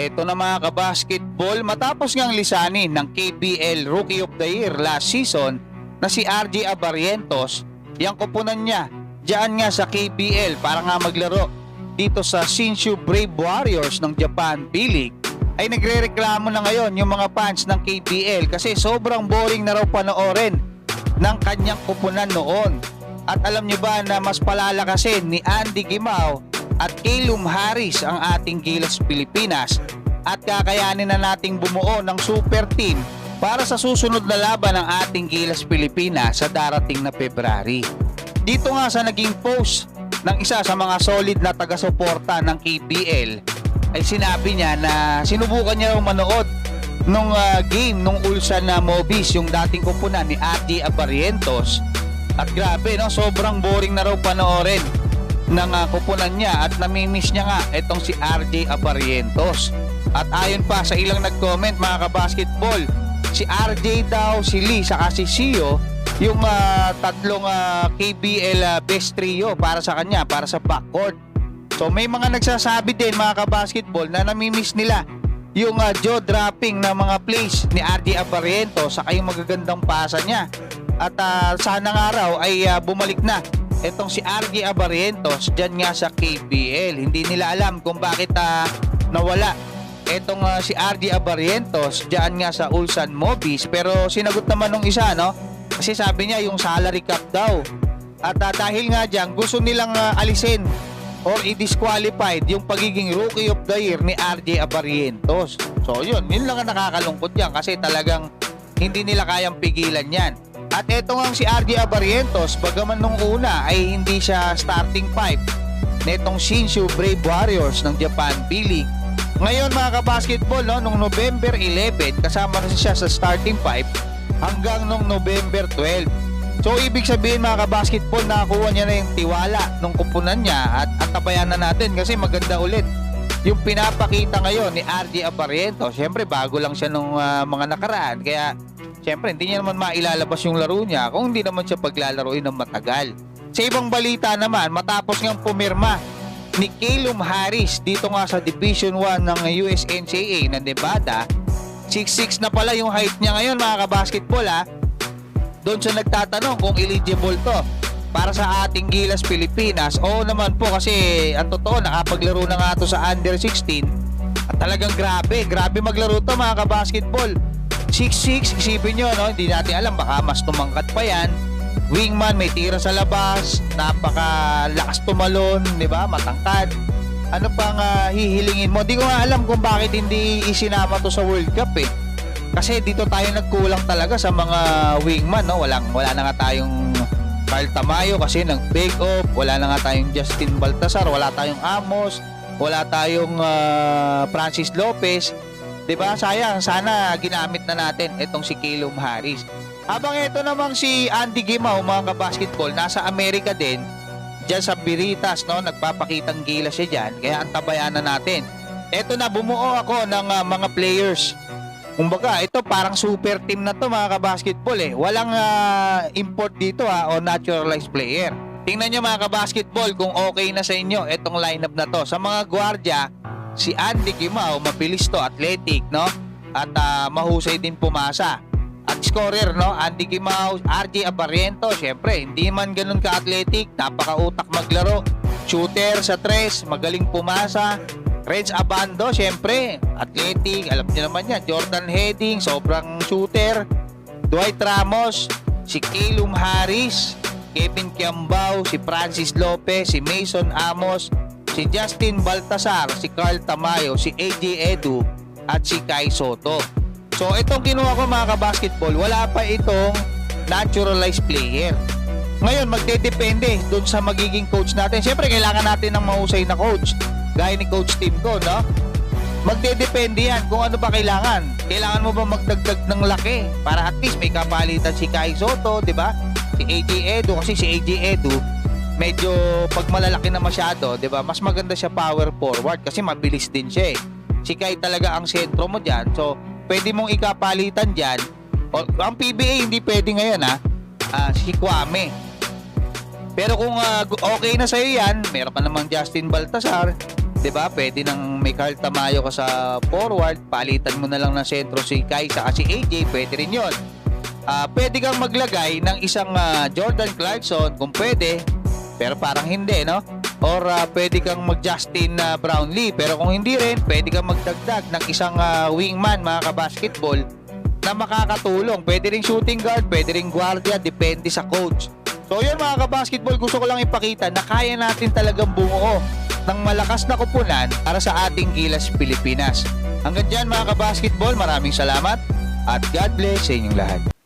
Eto na mga kabasketball, matapos ngang lisanin ng KBL Rookie of the Year last season na si RJ Abarientos, yung kupunan niya diyan nga sa KBL para nga maglaro dito sa Shinshu Brave Warriors ng Japan B-League ay nagre-reklamo na ngayon yung mga fans ng KBL kasi sobrang boring na raw panoorin ng kanyang kupunan noon. At alam niyo ba na mas palalakasin ni Andy Gimao at Calum Harris ang ating Gilas Pilipinas at kakayanin na nating bumuo ng super team para sa susunod na laban ng ating Gilas Pilipinas sa darating na February. Dito nga sa naging post ng isa sa mga solid na taga-suporta ng KBL ay sinabi niya na sinubukan niya raw manood nung ah, game nung Ulsan na Mobis yung dating kupunan ni Ati Abarientos. At grabe no? Sobrang boring na raw panoorin ng kupunan niya at namimiss niya nga itong si RJ Abarientos at ayon pa sa ilang nag-comment mga kabasketball si RJ daw si Lee saka si Sio yung ah, tatlong ah, KBL ah, best trio para sa kanya para sa backcourt So may mga nagsasabi din mga kabasketball na namimiss nila yung uh, jaw dropping na mga plays ni RJ Abariento sa yung magagandang pasa niya. At ah, sana nga raw ay ah, bumalik na itong si RJ Abarientos dyan nga sa KBL. Hindi nila alam kung bakit ah, nawala itong ah, si RJ Abarientos dyan nga sa Ulsan Mobis. Pero sinagot naman nung isa no? Kasi sabi niya yung salary cap daw. At ah, dahil nga dyan gusto nilang ah, alisin or i-disqualified yung pagiging rookie of the year ni RJ Abarientos. So yun, yun lang ang nakakalungkot yan kasi talagang hindi nila kayang pigilan yan. At eto nga si RJ Abarientos, bagaman nung una ay hindi siya starting five netong Shinshu Brave Warriors ng Japan B-League. Ngayon mga kabasketball, no, nung November 11, kasama na siya sa starting five hanggang nung November 12. So ibig sabihin mga kabasketball nakakuha niya na yung tiwala nung kupunan niya at antabayan na natin kasi maganda ulit yung pinapakita ngayon ni RJ Abariento. Siyempre bago lang siya nung ah, mga nakaraan kaya siyempre hindi niya naman mailalabas yung laro niya kung hindi naman siya paglalaroin ng matagal. Sa ibang balita naman matapos ngang pumirma ni Calum Harris dito nga sa Division 1 ng USNCAA ng Nevada 6'6 na pala yung height niya ngayon mga kabasketball ha doon siya nagtatanong kung eligible to para sa ating Gilas Pilipinas. Oo naman po kasi ang totoo nakapaglaro na nga to sa under 16 at talagang grabe, grabe maglaro to mga kabasketball. 6'6, isipin nyo, no? hindi natin alam, baka mas tumangkat pa yan. Wingman, may tira sa labas, napaka lakas tumalon, di ba? Matangkad. Ano pang ah, hihilingin mo? Di ko nga alam kung bakit hindi isinama to sa World Cup eh. Kasi dito tayo nagkulang talaga sa mga wingman, no? Walang wala na nga tayong Carl Tamayo kasi nag-bake off, wala na nga tayong Justin Baltasar, wala tayong Amos, wala tayong ah, Francis Lopez. 'Di ba? Sayang, sana ginamit na natin itong si Calum Harris. Habang ito namang si Andy Gimao, mga kabasketball, nasa Amerika din, dyan sa Biritas, no? Nagpapakitang gila siya dyan, kaya antabayan na natin. Ito na, bumuo ako ng ah, mga players Kumbaga, ito parang super team na to mga kabasketball eh. Walang ah, import dito ha o naturalized player. Tingnan nyo mga kabasketball kung okay na sa inyo itong lineup na to. Sa mga gwardya, si Andy Kimao, mabilis to, athletic, no? At ah, mahusay din pumasa. At scorer, no? Andy Kimao, RJ Abariento, syempre, hindi man ganun ka-athletic, napaka-utak maglaro. Shooter sa tres, magaling pumasa, Reds Abando, syempre, athletic, alam niyo naman yan. Jordan Heading, sobrang shooter. Dwight Ramos, si Calum Harris, Kevin Kiambao, si Francis Lopez, si Mason Amos, si Justin Baltasar, si Carl Tamayo, si AJ Edu, at si Kai Soto. So, itong kinuha ko mga kabasketball, wala pa itong naturalized player. Ngayon, magdedepende doon sa magiging coach natin. Siyempre, kailangan natin ng mahusay na coach. Gaya ni Coach Tim ko, no? Magdedepende yan kung ano ba kailangan. Kailangan mo ba magdagdag ng laki para at least may kapalitan si Kai Soto, di ba? Si AJ Edu, kasi si AJ Edu, medyo pag malalaki na masyado, di ba? Mas maganda siya power forward kasi mabilis din siya eh. Si Kai talaga ang sentro mo dyan. So, pwede mong ikapalitan dyan. O, ang PBA hindi pwede ngayon ha. Ah, si Kwame. Pero kung gu- okay na sa'yo yan, meron ka namang Justin Baltasar, 'di ba? Pwede nang may Carl Tamayo ka sa forward, palitan mo na lang ng sentro si Kai sa si AJ, pwede rin 'yon. Ah, pwede kang maglagay ng isang ah, Jordan Clarkson kung pwede, pero parang hindi, no? Or ah, pwede kang mag-Justin ah, Brownlee, pero kung hindi rin, pwede kang magdagdag ng isang ah, wingman, mga kabasketball, na makakatulong. Pwede ring shooting guard, pwede ring guardia, depende sa coach. So yun mga kabasketball, gusto ko lang ipakita na kaya natin talagang bumuo ng malakas na kupunan para sa ating Gilas Pilipinas. Hanggang dyan mga kabasketball, maraming salamat at God bless sa inyong lahat.